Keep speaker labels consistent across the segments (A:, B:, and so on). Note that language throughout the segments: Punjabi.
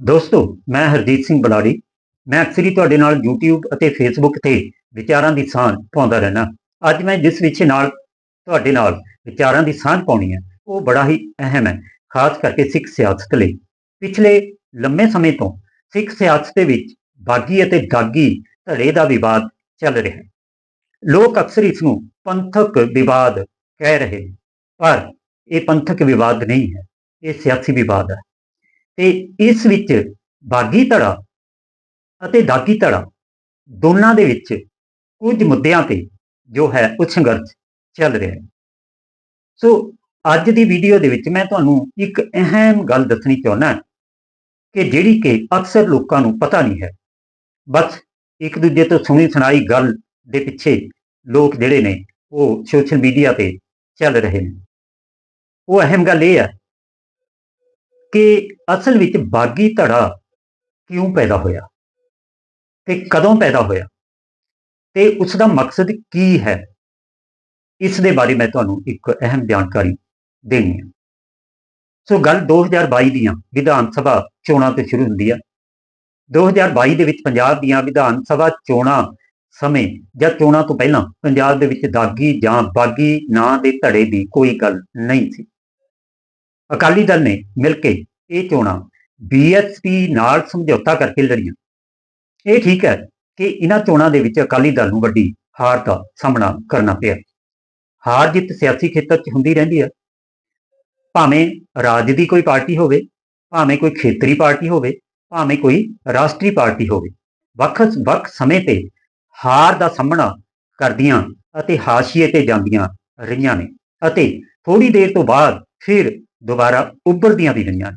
A: ਦੋਸਤੋ, ਮੈਂ ਹਰਜੀਤ ਸਿੰਘ ਬਲਾੜੀ। ਮੈਂ ਅਕਸਰ ਹੀ ਤੁਹਾਡੇ ਨਾਲ YouTube ਅਤੇ Facebook ਤੇ ਵਿਚਾਰਾਂ ਦੀ ਸਾਂਝ ਪਾਉਂਦਾ ਰਹਿਣਾ ਅੱਜ ਮੈਂ ਜਿਸ ਵਿਸ਼ੇ ਨਾਲ, ਤੁਹਾਡੇ ਨਾਲ ਵਿਚਾਰਾਂ ਦੀ ਸਾਂਝ ਪਾਉਣੀ ਹੈ, ਉਹ ਬੜਾ ਹੀ ਅਹਿਮ ਹੈ, ਖਾਸ ਕਰਕੇ ਸਿੱਖ ਸਿਆਸਤ ਲਈ। ਪਿਛਲੇ ਲੰਮੇ ਸਮੇਂ ਤੋਂ ਸਿੱਖ ਸਿਆਸਤ ਦੇ ਵਿੱਚ ਬਾਗੀ ਅਤੇ ਦਾਗੀ ਧੜੇ ਦਾ ਵਿਵਾਦ ਚੱਲ ਰਿਹਾ ਹੈ। ਲੋਕ ਅਕਸਰ ਇਸ ਨੂੰ ਪੰਥਕ ਵਿਵਾਦ ਕਹਿ ਰਹੇ ਨੇ, ਪਰ ਇਹ ਪੰਥਕ ਵਿਵਾਦ ਨਹੀਂ ਹੈ, ਇਹ ਸਿਆਸੀ ਵਿਵਾਦ ਹੈ। ਤੇ ਇਸ ਵਿੱਚ ਬਾਗੀ ਧੜਾ ਅਤੇ ਦਾਗੀ ਧੜਾ ਦੋਨਾਂ ਦੇ ਵਿੱਚ ਕੁਝ ਮੁੱਦਿਆਂ ਤੇ ਜੋ ਹੈ ਉਹ ਸੰਘਰਸ਼ ਚੱਲ ਰਿਹਾ ਹੈ। ਸੋ ਅੱਜ ਦੀ ਵੀਡੀਓ ਦੇ ਵਿੱਚ ਮੈਂ ਤੁਹਾਨੂੰ ਇੱਕ ਅਹਿਮ ਗੱਲ ਦੱਸਣੀ ਚਾਹੁੰਦਾ ਕਿ ਜਿਹੜੀ ਕਿ ਅਕਸਰ ਲੋਕਾਂ ਨੂੰ ਪਤਾ ਨਹੀਂ ਹੈ। ਬਸ ਇੱਕ ਦੂਜੇ ਤੋਂ ਸੁਣੀ ਸੁਣਾਈ ਗੱਲ ਦੇ ਪਿੱਛੇ ਲੋਕ ਜਿਹੜੇ ਨੇ ਉਹ ਸੋਸ਼ਲ ਮੀਡੀਆ ਤੇ ਚੱਲ ਰਹੇ ਨੇ। ਉਹ ਅਹਿਮ ਗੱਲ ਇਹ ਹੈ ਕਿ ਅਸਲ ਵਿੱਚ ਬਾਗੀ ਧੜਾ ਕਿਉਂ ਪੈਦਾ ਹੋਇਆ? ਤੇ ਕਦੋਂ ਪੈਦਾ ਹੋਇਆ? ਤੇ ਉਸ ਦਾ ਮਕਸਦ ਕੀ ਹੈ? ਇਸ ਦੇ ਬਾਰੇ ਮੈਂ ਤੁਹਾਨੂੰ ਇੱਕ ਅਹਿਮ ਜਾਣਕਾਰੀ ਦੇਣੀ ਹੈ। ਸੋ ਗੱਲ 2022 ਦੀਆਂ ਵਿਧਾਨ ਸਭਾ ਚੋਣਾਂ ਤੋਂ ਸ਼ੁਰੂ ਹੁੰਦੀ ਹੈ 2022 ਦੇ ਵਿੱਚ ਪੰਜਾਬ ਦੀਆਂ ਵਿਧਾਨ ਸਭਾ ਚੋਣਾਂ ਸਮੇਂ ਜਾਂ ਚੋਣਾਂ ਤੋਂ ਪਹਿਲਾਂ ਪੰਜਾਬ ਦੇ ਵਿੱਚ ਦਾਗੀ ਜਾਂ ਬਾਗੀ ਨਾਂ ਦੇ ਧੜੇ ਦੀ ਕੋਈ ਗੱਲ ਨਹੀਂ ਸੀ। ਅਕਾਲੀ ਦਲ ਨੇ ਮਿਲ ਕੇ ਇਹ ਚੋਣਾਂ ਬੀਐਸਪੀ ਨਾਲ ਸਮਝੌਤਾ ਕਰਕੇ ਲੜੀਆਂ। ਇਹ ਠੀਕ ਹੈ ਕਿ ਇਹਨਾਂ ਚੋਣਾਂ ਦੇ ਵਿੱਚ ਅਕਾਲੀ ਦਲ ਨੂੰ ਵੱਡੀ ਹਾਰ ਦਾ ਸਾਹਮਣਾ ਕਰਨਾ ਪਿਆ। ਹਾਰ ਜਿੱਤ ਸਿਆਸੀ ਖੇਤਰ 'ਚ ਹੁੰਦੀ ਰਹਿੰਦੀ ਹੈ। ਭਾਵੇਂ ਰਾਜ ਦੀ ਕੋਈ ਪਾਰਟੀ ਹੋਵੇ, ਭਾਵੇਂ ਕੋਈ ਖੇਤਰੀ ਪਾਰਟੀ ਹੋਵੇ, ਭਾਵੇਂ ਕੋਈ ਰਾਸ਼ਟਰੀ ਪਾਰਟੀ ਹੋਵੇ ਵੱਖ ਵੱਖ ਸਮੇਂ ਤੇ ਹਾਰ ਦਾ ਸਾਹਮਣਾ ਕਰਦੀਆਂ ਅਤੇ ਹਾਸ਼ੀਏ ਤੇ ਜਾਂਦੀਆਂ ਰਹੀਆਂ ਨੇ ਅਤੇ ਥੋੜੀ ਦੇਰ ਤੋਂ ਬਾਅਦ ਫਿਰ ਦੁਬਾਰਾ ਉੱਭਰਦੀਆਂ ਵੀ ਰਹੀਆਂ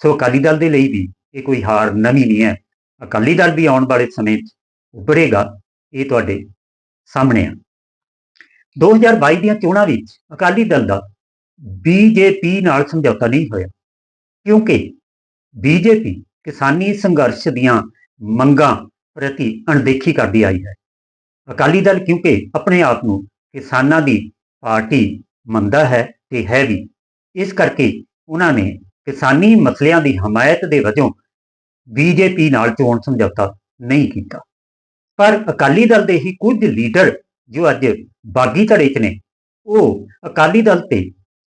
A: ਸੋ ਅਕਾਲੀ ਦਲ ਦੇ ਲਈ ਵੀ ਇਹ ਕੋਈ ਹਾਰ ਨਵੀਂ ਨਹੀਂ ਹੈ। ਅਕਾਲੀ ਦਲ ਵੀ ਆਉਣ ਵਾਲੇ ਸਮੇਂ 'ਚ ਉੱਭਰੇਗਾ, ਇਹ ਤੁਹਾਡੇ ਸਾਹਮਣੇ ਆ। 2022 ਦੀਆਂ ਚੋਣਾਂ ਵਿੱਚ ਅਕਾਲੀ ਦਲ ਦਾ ਬੀਜੇਪੀ ਨਾਲ ਸਮਝੌਤਾ ਨਹੀਂ ਹੋਇਆ, ਕਿਉਂਕਿ ਬੀਜੇਪੀ ਕਿਸਾਨੀ ਸੰਘਰਸ਼ ਦੀਆਂ ਮੰਗਾਂ ਪ੍ਰਤੀ ਅਣਦੇਖੀ ਕਰਦੀ ਆਈ ਹੈ। ਅਕਾਲੀ ਦਲ ਕਿਉਂਕਿ ਆਪਣੇ ਆਪ ਨੂੰ ਕਿਸਾਨਾਂ ਦੀ ਪਾਰਟੀ ਮੰਨਦਾ ਹੈ ਤੇ ਹੈ ਵੀ। ਇਸ ਕਰਕੇ ਉਹਨਾਂ ਨੇ ਕਿਸਾਨੀ ਮਸਲਿਆਂ ਦੀ ਹਮਾਇਤ ਦੇ ਵਜੋਂ ਬੀਜੇਪੀ ਨਾਲ ਚੋਣ ਸਮਝੌਤਾ ਨਹੀਂ ਕੀਤਾ। ਪਰ ਅਕਾਲੀ ਦਲ ਦੇ ਹੀ ਕੁਝ ਲੀਡਰ ਜੋ ਅੱਜ ਬਾਗੀ ਧੜੇ 'ਚ ਨੇ, ਉਹ ਅਕਾਲੀ ਦਲ ਤੇ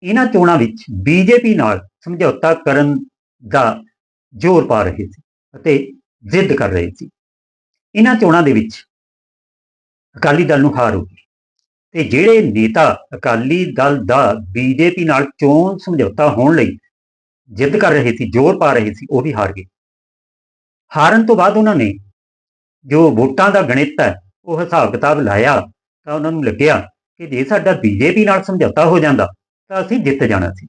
A: ਇਹਨਾਂ ਚੋਣਾਂ ਵਿੱਚ ਬੀਜੇਪੀ ਨਾਲ ਸਮਝੌਤਾ ਕਰਨ ਦਾ ਜ਼ੋਰ ਪਾ ਰਹੇ ਸੀ ਅਤੇ ਜ਼ਿੱਦ ਕਰ ਰਹੇ ਸੀ। ਇਹਨਾਂ ਚੋਣਾਂ ਦੇ ਵਿੱਚ ਅਕਾਲੀ ਦਲ ਨੂੰ ਹਾਰ ਹੋ ਗਈ। ਤੇ ਜਿਹੜੇ ਨੇਤਾ ਅਕਾਲੀ ਦਲ ਦਾ ਬੀਜੇਪੀ ਨਾਲ ਚੋਣ ਸਮਝੌਤਾ ਹੋਣ ਲਈ ਜਿੱਦ ਕਰ ਰਹੇ ਸੀ, ਜ਼ੋਰ ਪਾ ਰਹੇ ਸੀ, ਉਹ ਵੀ ਹਾਰ ਗਏ। ਹਾਰਨ ਤੋਂ ਬਾਅਦ ਉਹਨਾਂ ਨੇ ਜੋ ਵੋਟਾਂ ਦਾ ਗਣਿਤ ਹੈ, ਉਹ ਹਿਸਾਬ ਕਿਤਾਬ ਲਾਇਆ ਤਾਂ ਉਹਨਾਂ ਨੂੰ ਲੱਗਿਆ ਕਿ ਜੇ ਸਾਡਾ ਬੀਜੇਪੀ ਨਾਲ ਸਮਝੌਤਾ ਹੋ ਜਾਂਦਾ ਤਾਂ ਅਸੀਂ ਜਿੱਤ ਜਾਣਾ ਸੀ।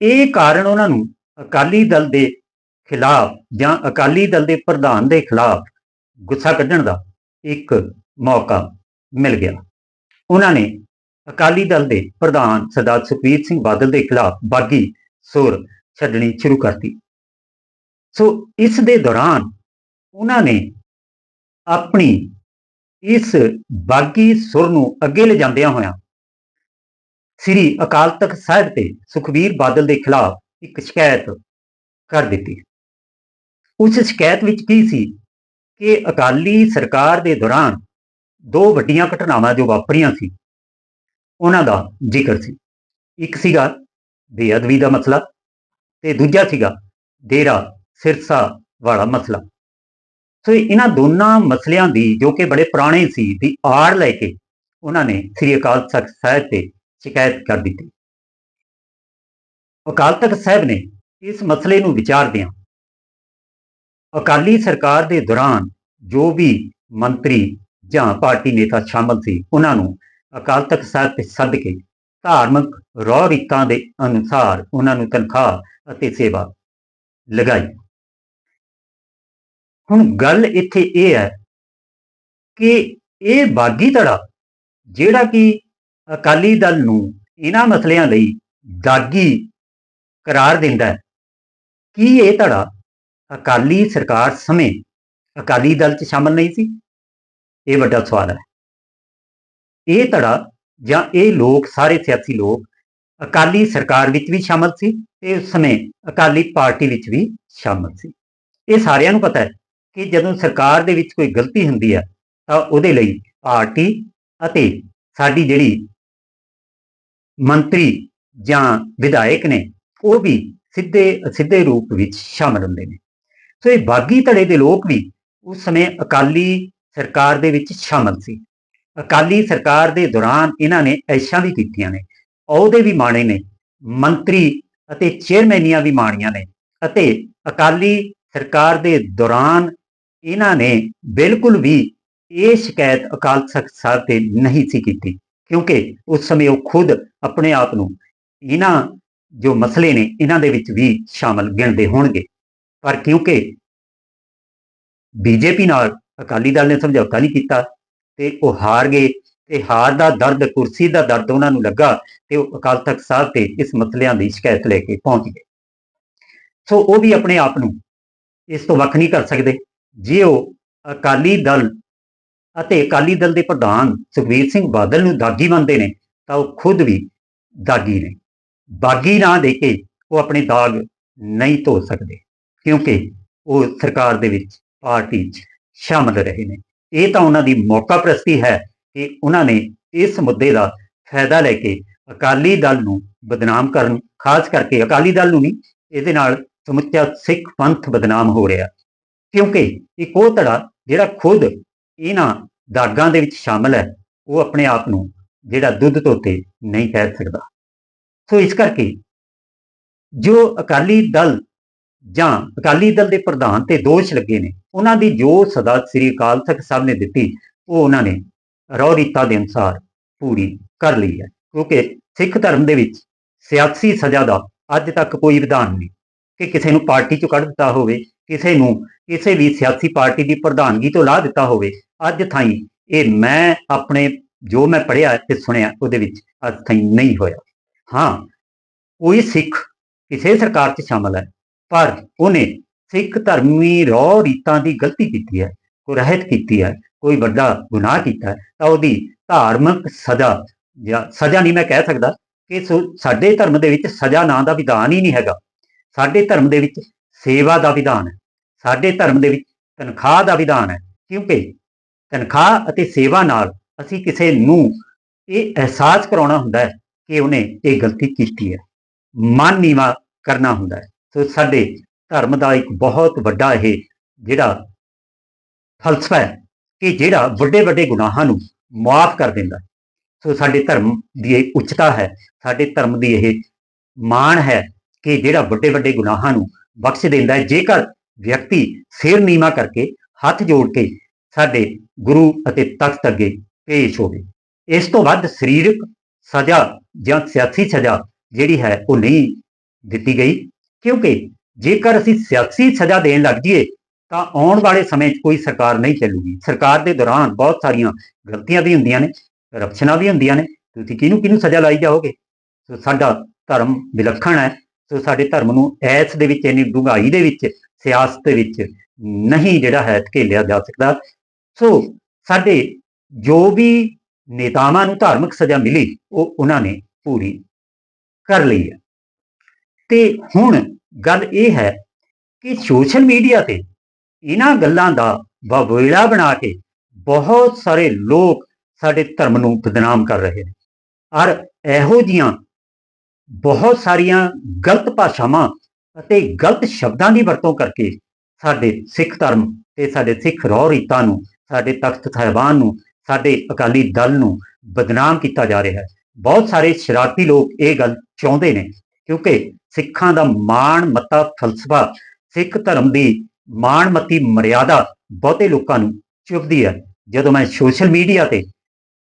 A: ਇਹ ਕਾਰਨ ਉਹਨਾਂ ਨੂੰ ਅਕਾਲੀ ਦਲ ਦੇ ਖਿਲਾਫ ਜਾਂ ਅਕਾਲੀ ਦਲ ਦੇ ਪ੍ਰਧਾਨ ਦੇ ਖਿਲਾਫ ਗੁੱਸਾ ਕੱਢਣ ਦਾ ਇੱਕ ਮੌਕਾ ਮਿਲ ਗਿਆ। ਉਹਨਾਂ ਨੇ ਅਕਾਲੀ ਦਲ ਦੇ ਪ੍ਰਧਾਨ ਸਰਦਾਰ ਸੁਖਬੀਰ ਸਿੰਘ ਬਾਦਲ ਦੇ ਖਿਲਾਫ ਬਾਗੀ ਸੁਰ ਛੱਡਣੀ ਸ਼ੁਰੂ ਕਰਤੀ। ਸੋ ਇਸ ਦੇ ਦੌਰਾਨ ਉਹਨਾਂ ਨੇ ਆਪਣੀ ਇਸ ਬਾਗੀ ਸੁਰ ਨੂੰ ਅੱਗੇ ਲਿਜਾਂਦਿਆਂ ਹੋਇਆਂ ਸ੍ਰੀ ਅਕਾਲ ਤਖਤ ਸਾਹਿਬ ਤੇ ਸੁਖਬੀਰ ਬਾਦਲ ਦੇ ਖਿਲਾਫ ਇੱਕ ਸ਼ਿਕਾਇਤ ਕਰ ਦਿੱਤੀ। ਉਸ ਸ਼ਿਕਾਇਤ ਵਿੱਚ ਕੀ ਸੀ ਕਿ ਅਕਾਲੀ ਸਰਕਾਰ ਦੇ ਦੌਰਾਨ ਦੋ ਵੱਡੀਆਂ ਘਟਨਾਵਾਂ ਜੋ ਵਾਪਰੀਆਂ ਸੀ, ਉਹਨਾਂ ਦਾ ਜ਼ਿਕਰ ਸੀ। ਇੱਕ ਸੀਗਾ ਬੇਅਦਬੀ ਦਾ ਮਸਲਾ ਤੇ ਦੂਜਾ ਸੀਗਾ ਡੇਰਾ ਸਿਰਸਾ ਵਾਲਾ ਮਸਲਾ। ਸੋ ਇਹਨਾਂ ਦੋਨਾਂ ਮਸਲਿਆਂ ਦੀ ਜੋ ਕਿ ਬੜੇ ਪੁਰਾਣੇ ਸੀ, ਦੀ ਆੜ ਲੈ ਕੇ ਉਹਨਾਂ ਨੇ ਸ੍ਰੀ ਅਕਾਲ ਤਖਤ ਸਾਹਿਬ ਤੇ ਸ਼ਿਕਾਇਤ ਕਰ ਦਿੱਤੀ। ਅਕਾਲ ਤਖਤ ਸਾਹਿਬ ਨੇ ਇਸ ਮਸਲੇ ਨੂੰ ਵਿਚਾਰਦਿਆਂ ਅਕਾਲੀ ਸਰਕਾਰ ਦੇ ਦੌਰਾਨ ਜੋ ਵੀ ਮੰਤਰੀ ਜਾਂ ਪਾਰਟੀ ਨੇਤਾ ਸ਼ਾਮਲ ਸੀ, ਉਹਨਾਂ ਨੂੰ ਅਕਾਲ ਤਖਤ ਸਾਹਿਬ ਤੇ ਸੱਦ ਕੇ ਧਾਰਮਿਕ ਰੌ ਰੀਤਾਂ ਦੇ ਅਨੁਸਾਰ ਉਹਨਾਂ ਨੂੰ ਤਨਖਾਹ ਅਤੇ ਸੇਵਾ ਲਗਾਈ। ਹੁਣ ਗੱਲ ਇੱਥੇ ਇਹ ਹੈ ਕਿ ਇਹ ਬਾਗੀ ਧੜਾ ਜਿਹੜਾ ਕਿ ਅਕਾਲੀ ਦਲ ਨੂੰ ਇਹਨਾਂ ਮਸਲਿਆਂ ਲਈ ਦਾਗੀ ਕਰਾਰ ਦਿੰਦਾ ਹੈ, ਕੀ ਇਹ ਧੜਾ ਅਕਾਲੀ ਸਰਕਾਰ ਸਮੇਂ ਅਕਾਲੀ ਦਲ 'ਚ ਸ਼ਾਮਲ ਨਹੀਂ ਸੀ? ਇਹ ਵੱਡਾ ਸਵਾਲ ਹੈ। ਇਹ ਧੜਾ ਜਾਂ ਇਹ ਲੋਕ, ਸਾਰੇ ਸਿਆਸੀ ਲੋਕ ਅਕਾਲੀ ਸਰਕਾਰ ਵਿੱਚ ਵੀ ਸ਼ਾਮਲ ਸੀ ਤੇ ਉਸ ਸਮੇਂ ਅਕਾਲੀ ਪਾਰਟੀ ਵਿੱਚ ਵੀ ਸ਼ਾਮਲ ਸੀ। ਇਹ ਸਾਰਿਆਂ ਨੂੰ ਪਤਾ ਹੈ ਕਿ ਜਦੋਂ ਸਰਕਾਰ ਦੇ ਵਿੱਚ ਕੋਈ ਗਲਤੀ ਹੁੰਦੀ ਹੈ, ਤਾਂ ਉਹਦੇ ਲਈ ਪਾਰਟੀ ਅਤੇ ਸਾਡੀ ਜਿਹੜੀ ਮੰਤਰੀ ਜਾਂ ਵਿਧਾਇਕ ਨੇ, ਉਹ ਵੀ ਸਿੱਧੇ ਸਿੱਧੇ ਰੂਪ ਵਿੱਚ ਸ਼ਾਮਲ ਹੁੰਦੇ ਨੇ। ਸੋ ਇਹ ਬਾਗੀ ਧੜੇ ਦੇ ਲੋਕ ਵੀ ਉਸ ਸਮੇਂ ਅਕਾਲੀ ਸਰਕਾਰ ਦੇ ਵਿੱਚ ਸ਼ਾਮਲ ਸੀ। ਅਕਾਲੀ ਸਰਕਾਰ ਦੇ ਦੌਰਾਨ ਇਹਨਾਂ ਨੇ ਐਸ਼ਾਂ ਵੀ ਕੀਤੀਆਂ ਨੇ। ਅਹੁਦੇ ਵੀ ਮਾਣੇ ਨੇ, ਮੰਤਰੀ ਅਤੇ ਚੇਅਰਮੈਨੀਆਂ ਵੀ ਮਾਣੀਆਂ ਨੇ ਅਤੇ ਅਕਾਲੀ ਸਰਕਾਰ ਦੇ ਦੌਰਾਨ ਇਹਨਾਂ ਨੇ ਬਿਲਕੁਲ ਵੀ ਇਹ ਸ਼ਿਕਾਇਤ ਅਕਾਲ ਤਖਤ ਸਾਹਿਬ ਤੇ ਨਹੀਂ ਸੀ ਕੀਤੀ ਕਿਉਂਕਿ ਉਸ ਸਮੇਂ ਉਹ ਖੁਦ ਆਪਣੇ ਆਪ ਨੂੰ ਇਹਨਾਂ ਜੋ ਮਸਲੇ ਨੇ ਇਹਨਾਂ ਦੇ ਵਿੱਚ ਵੀ ਸ਼ਾਮਲ ਗਿਣਦੇ ਹੋਣਗੇ। ਪਰ ਕਿਉਂਕਿ ਬੀਜੇਪੀ ਨਾਲ ਅਕਾਲੀ ਦਲ ਨੇ ਸਮਝੌਤਾ ਨਹੀਂ ਕੀਤਾ ਤੇ ਉਹ ਹਾਰ ਗਏ ਤੇ ਹਾਰ ਦਾ ਦਰਦ, ਕੁਰਸੀ ਦਾ ਦਰਦ ਉਹਨਾਂ ਨੂੰ ਲੱਗਾ ਤੇ ਉਹ ਅਕਾਲ ਤਖਤ ਸਾਹਿਬ ਤੇ ਇਸ ਮਸਲਿਆਂ ਦੀ ਸ਼ਿਕਾਇਤ ਲੈ ਕੇ ਪਹੁੰਚ ਗਏ। ਸੋ ਉਹ ਵੀ ਆਪਣੇ ਆਪ ਨੂੰ ਇਸ ਤੋਂ ਵੱਖ ਨਹੀਂ ਕਰ ਸਕਦੇ। ਜੇ ਉਹ ਅਕਾਲੀ ਦਲ ਅਤੇ ਅਕਾਲੀ ਦਲ ਦੇ ਪ੍ਰਧਾਨ ਸੁਖਬੀਰ ਸਿੰਘ ਬਾਦਲ ਨੂੰ ਦਾਗੀ ਮੰਨਦੇ ਨੇ, ਤਾਂ ਉਹ ਖੁਦ ਵੀ ਦਾਗੀ ਨੇ। ਬਾਗੀ ਨਾ ਦੇ ਕੇ ਉਹ ਆਪਣੇ ਦਾਗ ਨਹੀਂ ਧੋ ਸਕਦੇ, ਕਿਉਂਕਿ ਉਹ ਸਰਕਾਰ ਦੇ ਵਿੱਚ ਪਾਰਟੀ 'ਚ ਸ਼ਾਮਲ ਰਹੇ ਨੇ। ਇਹ ਤਾਂ ਉਹਨਾਂ ਦੀ ਮੌਕਾ ਪ੍ਰਸਤੀ ਹੈ ਕਿ ਉਹਨਾਂ ਨੇ ਇਸ ਮੁੱਦੇ ਦਾ ਫਾਇਦਾ ਲੈ ਕੇ ਅਕਾਲੀ ਦਲ ਨੂੰ ਬਦਨਾਮ ਕਰਨ, ਖਾਸ ਕਰਕੇ ਅਕਾਲੀ ਦਲ ਨੂੰ ਨਹੀਂ, ਇਹਦੇ ਨਾਲ ਸਮੁੱਚਾ ਸਿੱਖ ਪੰਥ ਬਦਨਾਮ ਹੋ ਰਿਹਾ। ਕਿਉਂਕਿ ਇੱਕ ਉਹ ਧੜਾ ਜਿਹੜਾ ਖੁਦ ਇਹਨਾਂ ਦਾਗਾਂ ਦੇ ਵਿੱਚ ਸ਼ਾਮਲ ਹੈ, ਉਹ ਆਪਣੇ ਆਪ ਨੂੰ ਜਿਹੜਾ ਦੁੱਧ ਧੋਤੇ ਨਹੀਂ ਕਹਿ ਸਕਦਾ। ਸੋ ਇਸ ਕਰਕੇ ਜੋ ਅਕਾਲੀ ਦਲ ਜਾਂ ਅਕਾਲੀ ਦਲ ਦੇ ਪ੍ਰਧਾਨ ਤੇ ਦੋਸ਼ ਲੱਗੇ ਨੇ ਉਹਨਾਂ ਦੀ ਜੋ ਸਦਾ ਸ੍ਰੀ ਅਕਾਲ ਤਖਤ ਸਾਹਿਬ ਨੇ ਦਿੱਤੀ, ਉਹ ਉਹਨਾਂ ਨੇ ਰੌ ਰੀਤਾਂ ਦੇ ਅਨੁਸਾਰ ਪੂਰੀ ਕਰ ਲਈ ਹੈ। ਕਿਉਂਕਿ ਸਿੱਖ ਧਰਮ ਦੇ ਵਿੱਚ ਸਿਆਸੀ ਸਜ਼ਾ ਦਾ ਅੱਜ ਤੱਕ ਕੋਈ ਵਿਧਾਨ ਨਹੀਂ। ਕਿ ਕਿਸੇ ਨੂੰ ਪਾਰਟੀ ਚੋਂ ਕੱਢ ਦਿੱਤਾ ਹੋਵੇ, ਕਿਸੇ ਨੂੰ ਕਿਸੇ ਵੀ ਸਿਆਸੀ ਪਾਰਟੀ ਦੀ ਪ੍ਰਧਾਨਗੀ ਤੋਂ ਲਾ ਦਿੱਤਾ ਹੋਵੇ, ਅੱਜ ਥਾਈ ਇਹ ਮੈਂ ਆਪਣੇ, ਜੋ ਮੈਂ ਪੜ੍ਹਿਆ ਤੇ ਸੁਣਿਆ, ਉਹਦੇ ਵਿੱਚ ਅੱਜ ਥਾਈ ਨਹੀਂ ਹੋਇਆ। ਹਾਂ, ਕੋਈ ਸਿੱਖ ਕਿਸੇ ਸਰਕਾਰ 'ਚ ਸ਼ਾਮਲ ਹੈ, ਪਰ ਉਹਨੇ ਸਿੱਖ ਧਰਮੀ ਰੌ ਰੀਤਾਂ ਦੀ ਗਲਤੀ ਕੀਤੀ ਹੈ, ਕੋਈ ਰਹਿਤ ਕੀਤੀ ਹੈ, ਕੋਈ ਵੱਡਾ ਗੁਨਾਹ ਕੀਤਾ ਤਾਂ ਉਹਦੀ ਧਾਰਮਿਕ ਸਜ਼ਾ ਜਾਂ ਸਜ਼ਾ ਨਹੀਂ ਮੈਂ ਕਹਿ ਸਕਦਾ ਕਿ ਸੋ- ਸਾਡੇ ਧਰਮ ਦੇ ਵਿੱਚ ਸਜ਼ਾ ਨਾਂ ਦਾ ਵਿਧਾਨ ਹੀ ਨਹੀਂ ਹੈਗਾ। ਸਾਡੇ ਧਰਮ ਦੇ ਵਿੱਚ ਸੇਵਾ ਦਾ ਵਿਧਾਨ ਹੈ, ਸਾਡੇ ਧਰਮ ਦੇ ਵਿੱਚ ਤਨਖਾਹ ਦਾ ਵਿਧਾਨ ਹੈ, ਕਿਉਂਕਿ ਤਨਖਾਹ ਅਤੇ ਸੇਵਾ ਨਾਲ ਅਸੀਂ ਕਿਸੇ ਨੂੰ ਇਹ ਅਹਿਸਾਸ ਕਰਾਉਣਾ ਹੁੰਦਾ ਹੈ ਕਿ ਉਹਨੇ ਇਹ ਗਲਤੀ ਕੀਤੀ ਹੈ ਮਨ ਨੀਵਾ ਕਰਨਾ ਹੁੰਦਾ ਹੈ। ਸੋ ਸਾਡੇ ਧਰਮ ਦਾ ਇੱਕ ਬਹੁਤ ਵੱਡਾ ਇਹ ਜਿਹੜਾ ਫਲਸਫਾ ਹੈ ਕਿ ਜਿਹੜਾ ਵੱਡੇ ਵੱਡੇ ਗੁਨਾਹਾਂ ਨੂੰ ਮਾਫ ਕਰ ਦਿੰਦਾ ਸੋ ਸਾਡੇ ਧਰਮ ਦੀ ਇਹ ਉੱਚਤਾ ਹੈ, ਸਾਡੇ ਧਰਮ ਦੀ ਇਹ ਮਾਣ ਹੈ ਕਿ ਜਿਹੜਾ ਵੱਡੇ ਵੱਡੇ ਗੁਨਾਹਾਂ ਨੂੰ ਬਖਸ਼ ਦਿੰਦਾ ਹੈ। ਜੇਕਰ ਵਿਅਕਤੀ ਸਿਰ ਨੀਵਾ ਕਰਕੇ ਹੱਥ ਜੋੜ ਕੇ ਸਾਡੇ ਗੁਰੂ ਅਤੇ ਤਖਤ ਅੱਗੇ ਪੇਸ਼ ਹੋਵੇ, ਇਸ ਤੋਂ ਵੱਧ ਸਰੀਰਕ ਸਜ਼ਾ ਜਾਂ ਸਿਆਸੀ ਸਜ਼ਾ ਜਿਹੜੀ ਹੈ ਉਹ ਨਹੀਂ ਦਿੱਤੀ ਗਈ, ਕਿਉਂਕਿ ਜੇਕਰ ਅਸੀਂ ਸਿਆਸੀ ਸਜ਼ਾ ਦੇਣ ਲੱਗ ਜਾਈਏ, ਤਾਂ ਆਉਣ ਵਾਲੇ ਸਮੇਂ 'ਚ ਕੋਈ ਸਰਕਾਰ ਨਹੀਂ ਚੱਲੂਗੀ। ਸਰਕਾਰ ਦੇ ਦੌਰਾਨ ਬਹੁਤ ਸਾਰੀਆਂ ਗਲਤੀਆਂ ਵੀ ਹੁੰਦੀਆਂ ਨੇ ਕਰਪਸ਼ਨਾਂ ਵੀ ਹੁੰਦੀਆਂ ਨੇ। ਤੁਸੀਂ ਕਿਹਨੂੰ ਕਿਹਨੂੰ ਸਜ਼ਾ ਲਾਈ ਜਾਓਗੇ? ਸੋ ਸਾਡਾ ਧਰਮ ਵਿਲੱਖਣ ਹੈ। ਸੋ ਸਾਡੇ ਧਰਮ ਨੂੰ ਐਸ ਦੇ ਵਿੱਚ ਇੰਨੀ ਡੂੰਘਾਈ ਦੇ ਵਿੱਚ, ਸਿਆਸਤ ਦੇ ਵਿੱਚ ਨਹੀਂ ਜਿਹੜਾ ਹੈ, ਧਕੇਲਿਆ ਜਾ ਸਕਦਾ। ਸੋ ਸਾਡੇ ਜੋ ਵੀ ਨੇਤਾਵਾਂ ਨੂੰ ਧਾਰਮਿਕ ਸਜ਼ਾ ਮਿਲੀ, ਉਹ ਉਹਨਾਂ ਨੇ ਪੂਰੀ ਕਰ ਲਈ ਹੈ। ਤੇ ਹੁਣ ਗੱਲ ਇਹ ਹੈ ਕਿ ਸੋਸ਼ਲ ਮੀਡੀਆ ਤੇ ਇਹਨਾਂ ਗੱਲਾਂ ਦਾ ਬਵੇੜਾ ਬਣਾ ਕੇ ਬਹੁਤ ਸਾਰੇ ਲੋਕ ਸਾਡੇ ਧਰਮ ਨੂੰ ਬਦਨਾਮ ਕਰ ਰਹੇ ਨੇ। ਔਰ ਇਹੋ ਜੀਆਂ ਬਹੁਤ ਸਾਰੀਆਂ ਗਲਤ ਭਾਸ਼ਾਵਾਂ ਅਤੇ ਗਲਤ ਸ਼ਬਦਾਂ ਦੀ ਵਰਤੋਂ ਕਰਕੇ ਸਾਡੇ ਸਿੱਖ ਧਰਮ ਤੇ ਸਾਡੇ ਸਿੱਖ ਰੋਹ ਰੀਤਾਂ ਨੂੰ, ਸਾਡੇ ਤਖਤ ਸਾਹਿਬਾਨ ਨੂੰ, ਸਾਡੇ ਅਕਾਲੀ ਦਲ ਨੂੰ ਬਦਨਾਮ ਕੀਤਾ ਜਾ ਰਿਹਾ ਹੈ। ਬਹੁਤ ਸਾਰੇ ਸ਼ਰਾਰਤੀ ਲੋਕ ਇਹ ਗੱਲ ਚਾਹੁੰਦੇ ਨੇ ਕਿਉਂਕਿ ਸਿੱਖਾਂ ਦਾ ਮਾਣ, ਮੱਤਾ, ਫਲਸਫਾ, ਸਿੱਖ ਧਰਮ ਦੀ ਮਾਣ, ਮੱਤੀ, ਮਰਿਆਦਾ ਬਹੁਤੇ ਲੋਕਾਂ ਨੂੰ ਚੁਭਦੀ ਹੈ। ਜਦੋਂ ਮੈਂ ਸੋਸ਼ਲ ਮੀਡੀਆ ਤੇ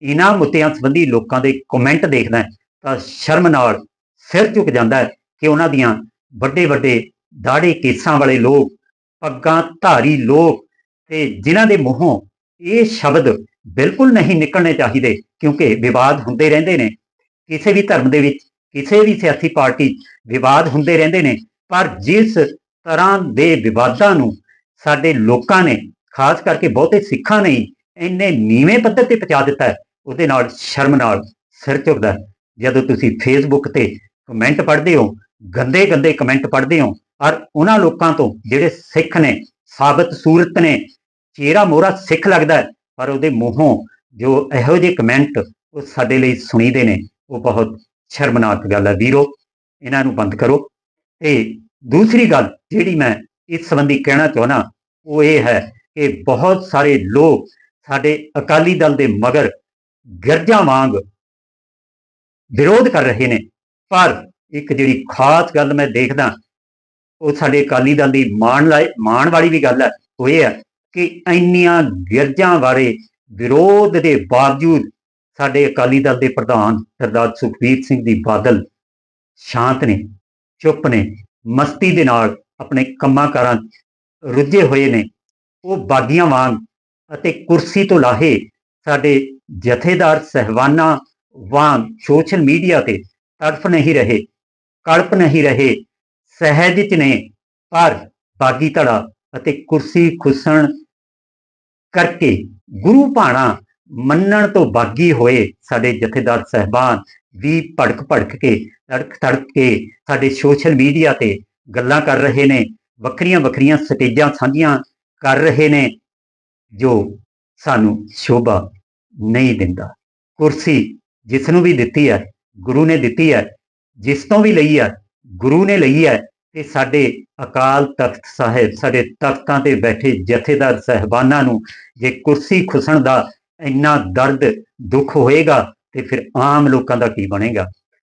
A: ਇਹਨਾਂ ਮੁੱਦਿਆਂ ਸੰਬੰਧੀ ਲੋਕਾਂ ਦੇ ਕਮੈਂਟ ਦੇਖਦਾ ਤਾਂ ਸ਼ਰਮ ਨਾਲ ਸਿਰ ਝੁਕ ਜਾਂਦਾ ਹੈ ਕਿ ਉਹਨਾਂ ਦੀਆਂ ਵੱਡੇ ਵੱਡੇ ਦਾੜੇ ਕੇਸਾਂ ਵਾਲੇ ਲੋਕ, ਪੱਗਾਂ ਧਾਰੀ ਲੋਕ ਤੇ ਜਿਨ੍ਹਾਂ ਦੇ ਮੂੰਹੋਂ ਇਹ ਸ਼ਬਦ ਬਿਲਕੁਲ ਨਹੀਂ ਨਿਕਲਣੇ ਚਾਹੀਦੇ ਕਿਉਂਕਿ ਵਿਵਾਦ ਹੁੰਦੇ ਰਹਿੰਦੇ ਨੇ। ਕਿਸੇ ਵੀ ਧਰਮ ਦੇ ਵਿੱਚ ਕਿਸੇ ਵੀ ਸਿਆਸੀ ਪਾਰਟੀ 'ਚ ਵਿਵਾਦ ਹੁੰਦੇ ਰਹਿੰਦੇ ਨੇ, ਪਰ ਜਿਸ ਤਰ੍ਹਾਂ ਦੇ ਵਿਵਾਦਾਂ ਨੂੰ ਸਾਡੇ ਲੋਕਾਂ ਨੇ, ਖਾਸ ਕਰਕੇ ਬਹੁਤੇ ਸਿੱਖਾਂ ਨੇ, ਇੰਨੇ ਨੀਵੇਂ ਪੱਧਰ ਤੇ ਪਹੁੰਚਾ ਦਿੱਤਾ ਹੈ, ਉਹਦੇ ਨਾਲ ਸ਼ਰਮ ਨਾਲ ਸਿਰ ਝੁਕਦਾ ਜਦੋਂ ਤੁਸੀਂ ਫੇਸਬੁੱਕ ਤੇ ਕਮੈਂਟ ਪੜ੍ਹਦੇ ਹੋ, ਗੰਦੇ ਗੰਦੇ ਕਮੈਂਟ ਪੜ੍ਹਦੇ ਹੋ, ਔਰ ਉਹਨਾਂ ਲੋਕਾਂ ਤੋਂ ਜਿਹੜੇ ਸਿੱਖ ਨੇ, ਸਾਬਤ ਸੂਰਤ ਨੇ, ਚਿਹਰਾ ਮੋਹਰਾ ਸਿੱਖ ਲੱਗਦਾ ਪਰ ਉਹਦੇ ਮੂੰਹੋਂ ਜੋ ਇਹੋ ਜਿਹੇ ਕਮੈਂਟ ਉਹ ਸਾਡੇ ਲਈ ਸੁਣੀਦੇ ਨੇ, ਉਹ ਬਹੁਤ ਸ਼ਰਮਨਾਕ ਗੱਲ ਹੈ ਵੀਰੋ, ਇਹਨਾਂ ਨੂੰ ਬੰਦ ਕਰੋ। ਤੇ ਦੂਸਰੀ ਗੱਲ ਜਿਹੜੀ ਮੈਂ ਇਸ ਸੰਬੰਧੀ ਕਹਿਣਾ ਚਾਹਣਾ ਉਹ ਇਹ ਹੈ ਕਿ ਬਹੁਤ ਸਾਰੇ ਲੋਕ ਸਾਡੇ ਅਕਾਲੀ ਦਲ ਦੇ ਮਗਰ ਗਰਜਾਂ ਵਾਂਗ ਵਿਰੋਧ ਕਰ ਰਹੇ ਨੇ। ਪਰ ਇੱਕ ਜਿਹੜੀ ਖਾਸ ਗੱਲ ਮੈਂ ਦੇਖਦਾ, ਉਹ ਸਾਡੇ ਅਕਾਲੀ ਦਲ ਦੀ ਮਾਣ ਲਾਇ, ਮਾਣ ਵਾਲੀ ਵੀ ਗੱਲ ਹੈ, ਉਹ ਇਹ ਹੈ ਕਿ ਇੰਨੀਆਂ ਗਿਰਜਾਂ ਬਾਰੇ ਵਿਰੋਧ ਦੇ ਬਾਵਜੂਦ ਸਾਡੇ ਅਕਾਲੀ ਦਲ ਦੇ ਪ੍ਰਧਾਨ ਸਰਦਾਰ ਸੁਖਬੀਰ ਸਿੰਘ ਦੀ ਬਾਦਲ ਸ਼ਾਂਤ ਨੇ, ਚੁੱਪ ਨੇ, ਮਸਤੀ ਦੇ ਨਾਲ ਆਪਣੇ ਕੰਮਾਂ ਕਾਰਾਂ ਰੁੱਝੇ ਹੋਏ ਨੇ। ਉਹ ਬਾਗੀਆਂ ਵਾਂਗ ਅਤੇ ਕੁਰਸੀ ਤੋਂ ਲਾਹੇ ਸਾਡੇ ਜਥੇਦਾਰ ਸਹਿਬਾਨਾਂ ਵਾਂਗ ਸੋਸ਼ਲ ਮੀਡੀਆ ਤੇ ਤੜਫ ਨਹੀਂ ਰਹੇ, ਕਲਪ ਨਹੀਂ ਰਹੇ, ਸਹਿਜ ਚ ਨੇ ਪਰ ਬਾਗੀ ਧੜਾ ਅਤੇ ਕੁਰਸੀ ਖੁੱਸਣ ਕਰਕੇ ਗੁਰੂ ਭਾਣਾ ਮੰਨਣ ਤੋਂ ਬਾਗੀ ਹੋਏ ਸਾਡੇ ਜਥੇਦਾਰ ਸਹਿਬਾਨ ਵੀ ਭੜਕ ਭੜਕ ਕੇ, ਤੜਕ ਤੜਕ ਕੇ ਸਾਡੇ ਸੋਸ਼ਲ ਮੀਡੀਆ ਤੇ ਗੱਲਾਂ ਕਰ ਰਹੇ ਨੇ, ਵੱਖਰੀਆਂ ਵੱਖਰੀਆਂ ਸਟੇਜਾਂ ਸਾਂਝੀਆਂ ਕਰ ਰਹੇ ਨੇ, ਜੋ ਸਾਨੂੰ ਸ਼ੋਭਾ ਨਹੀਂ ਦਿੰਦਾ। ਕੁਰਸੀ ਜਿਸ ਨੂੰ ਵੀ ਦਿੱਤੀ ਹੈ, ਗੁਰੂ ਨੇ ਦਿੱਤੀ ਹੈ, ਜਿਸ ਤੋਂ ਵੀ ਲਈ ਹੈ, ਗੁਰੂ ਨੇ ਲਈ ਹੈ, ਤੇ ਸਾਡੇ ਅਕਾਲ ਤਖਤ ਸਾਹਿਬ, ਸਾਡੇ ਤਖਤਾਂ ਤੇ ਬੈਠੇ ਜਥੇਦਾਰ ਸਹਿਬਾਨਾਂ ਨੂੰ ਜੇ ਕੁਰਸੀ ਖੁਸਣ ਦਾ ਇੰਨਾ ਦਰਦ, ਦੁੱਖ ਹੋਏਗਾ ਤੇ ਫਿਰ ਆਮ ਲੋਕਾਂ ਦਾ ਕੀ ਬਣੇਗਾ?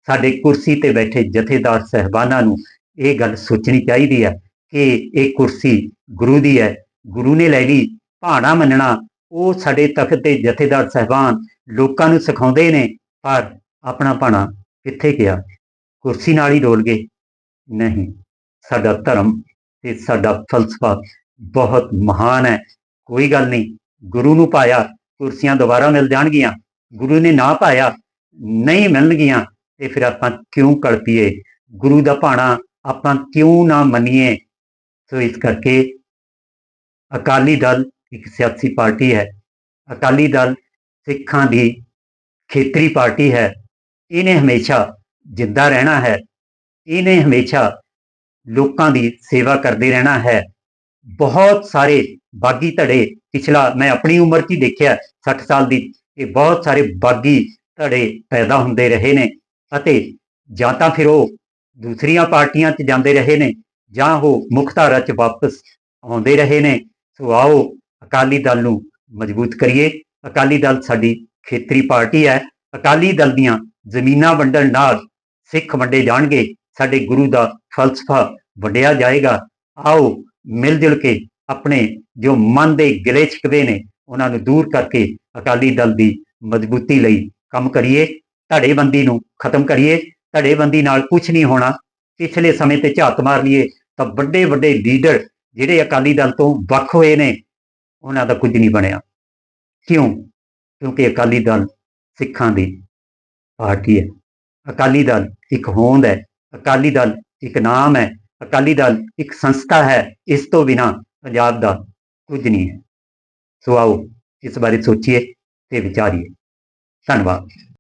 A: ਸਾਡੇ ਕੁਰਸੀ ਤੇ ਬੈਠੇ ਜਥੇਦਾਰ ਸਹਿਬਾਨਾਂ ਨੂੰ ਇਹ ਗੱਲ ਸੋਚਣੀ ਚਾਹੀਦੀ ਹੈ ਕਿ ਇਹ ਕੁਰਸੀ ਗੁਰੂ ਦੀ ਹੈ, ਗੁਰੂ ਨੇ ਲੈ ਲਈ ਭਾਣਾ ਮੰਨਣਾ, ਉਹ ਸਾਡੇ ਤਖਤ ਤੇ ਜਥੇਦਾਰ ਸਹਿਬਾਨ ਲੋਕਾਂ ਨੂੰ ਸਿਖਾਉਂਦੇ ਨੇ, ਪਰ ਆਪਣਾ ਭਾਣਾ ਕਿੱਥੇ ਗਿਆ? ਕੁਰਸੀ ਨਾਲ ਹੀ ਡੋਲ ਗਏ। ਨਹੀਂ, ਸਾਡਾ ਧਰਮ ਤੇ ਸਾਡਾ ਫਲਸਫਾ ਬਹੁਤ ਮਹਾਨ ਹੈ, ਕੋਈ ਗੱਲ ਨਹੀਂ, ਗੁਰੂ ਨੂੰ ਪਾਇਆ ਕੁਰਸੀਆਂ ਦੁਬਾਰਾ ਮਿਲ ਜਾਣਗੀਆਂ, ਗੁਰੂ ਨੇ ਨਾ ਪਾਇਆ, ਨਹੀਂ ਮਿਲਣਗੀਆਂ, ਤੇ ਫਿਰ ਆਪਾਂ ਕਿਉਂ ਕਲਪੀਏ ਗੁਰੂ ਦਾ ਭਾਣਾ ਆਪਾਂ ਕਿਉਂ ਨਾ ਮੰਨੀਏ? ਸੋ ਇਸ ਕਰਕੇ ਅਕਾਲੀ ਦਲ ਇੱਕ ਸਿਆਸੀ ਪਾਰਟੀ ਹੈ। ਅਕਾਲੀ ਦਲ ਸਿੱਖਾਂ ਦੀ ਖੇਤਰੀ ਪਾਰਟੀ ਹੈ। ਇਹਨੇ ਹਮੇਸ਼ਾ ਜਿੰਦਾ ਰਹਿਣਾ ਹੈ। ਇਹਨੇ ਹਮੇਸ਼ਾ ਲੋਕਾਂ ਦੀ ਸੇਵਾ ਕਰਦੇ ਰਹਿਣਾ ਹੈ। ਬਹੁਤ ਸਾਰੇ ਬਾਗੀ ਧੜੇ, ਪਿਛਲਾ ਮੈਂ ਆਪਣੀ ਉਮਰ 'ਚ ਹੀ ਦੇਖਿਆ 60 ਸਾਲ ਦੀ, ਇਹ ਬਹੁਤ ਸਾਰੇ ਬਾਗੀ ਧੜੇ ਪੈਦਾ ਹੁੰਦੇ ਰਹੇ ਨੇ ਅਤੇ ਜਾਂ ਤਾਂ ਫਿਰ ਉਹ ਦੂਸਰੀਆਂ ਪਾਰਟੀਆਂ 'ਚ ਜਾਂਦੇ ਰਹੇ ਨੇ ਜਾਂ ਉਹ ਮੁੱਖ ਧਾਰਾ 'ਚ ਵਾਪਸ ਆਉਂਦੇ ਰਹੇ ਨੇ। ਸੋ ਆਓ ਅਕਾਲੀ ਦਲ ਨੂੰ ਮਜ਼ਬੂਤ ਕਰੀਏ। ਅਕਾਲੀ ਦਲ ਸਾਡੀ ਖੇਤਰੀ ਪਾਰਟੀ ਹੈ। ਅਕਾਲੀ ਦਲ ਦੀਆਂ ਜ਼ਮੀਨਾਂ ਵੰਡਣ ਨਾਲ ਸਿੱਖ ਵੰਡੇ ਜਾਣਗੇ। ਸਾਡੇ ਗੁਰੂ ਦਾ ਫਲਸਫਾ ਵੰਡਿਆ ਜਾਏਗਾ। ਆਓ ਮਿਲ ਜੁਲ ਕੇ ਆਪਣੇ ਜੋ ਮਨ ਦੇ ਗਿਲੇ ਛਿਕਵੇ ਨੇ, ਉਹਨਾਂ ਨੂੰ ਦੂਰ ਕਰਕੇ ਅਕਾਲੀ ਦਲ ਦੀ ਮਜ਼ਬੂਤੀ ਲਈ ਕੰਮ ਕਰੀਏ, ਧੜੇਬੰਦੀ ਨੂੰ ਖਤਮ ਕਰੀਏ, ਧੜੇਬੰਦੀ ਨਾਲ ਕੁਝ ਨਹੀਂ ਹੋਣਾ। ਪਿਛਲੇ ਸਮੇਂ ਤੇ ਝਾਤ ਮਾਰ ਲਈਏ ਤਾਂ ਵੱਡੇ ਵੱਡੇ ਲੀਡਰ ਜਿਹੜੇ ਅਕਾਲੀ ਦਲ ਤੋਂ ਵੱਖ ਹੋਏ ਨੇ, ਉਹਨਾਂ ਦਾ ਕੁਝ ਨਹੀਂ ਬਣਿਆ। ਕਿਉਂ? ਕਿਉਂਕਿ ਅਕਾਲੀ ਦਲ ਸਿੱਖਾਂ ਦੀ ਪਾਰਟੀ ਹੈ। ਅਕਾਲੀ ਦਲ ਇੱਕ ਹੋਂਦ ਹੈ, ਅਕਾਲੀ ਦਲ ਇੱਕ ਨਾਮ ਹੈ ਅਕਾਲੀ ਦਲ ਇੱਕ ਸੰਸਥਾ ਹੈ, ਇਸ ਤੋਂ ਬਿਨਾ ਪੰਜਾਬ ਦਾ ਕੁਝ ਨਹੀਂ ਹੈ। ਸੋ ਆਓ ਇਸ ਬਾਰੇ ਸੋਚੀਏ ਤੇ ਵਿਚਾਰੀਏ। ਧੰਨਵਾਦ।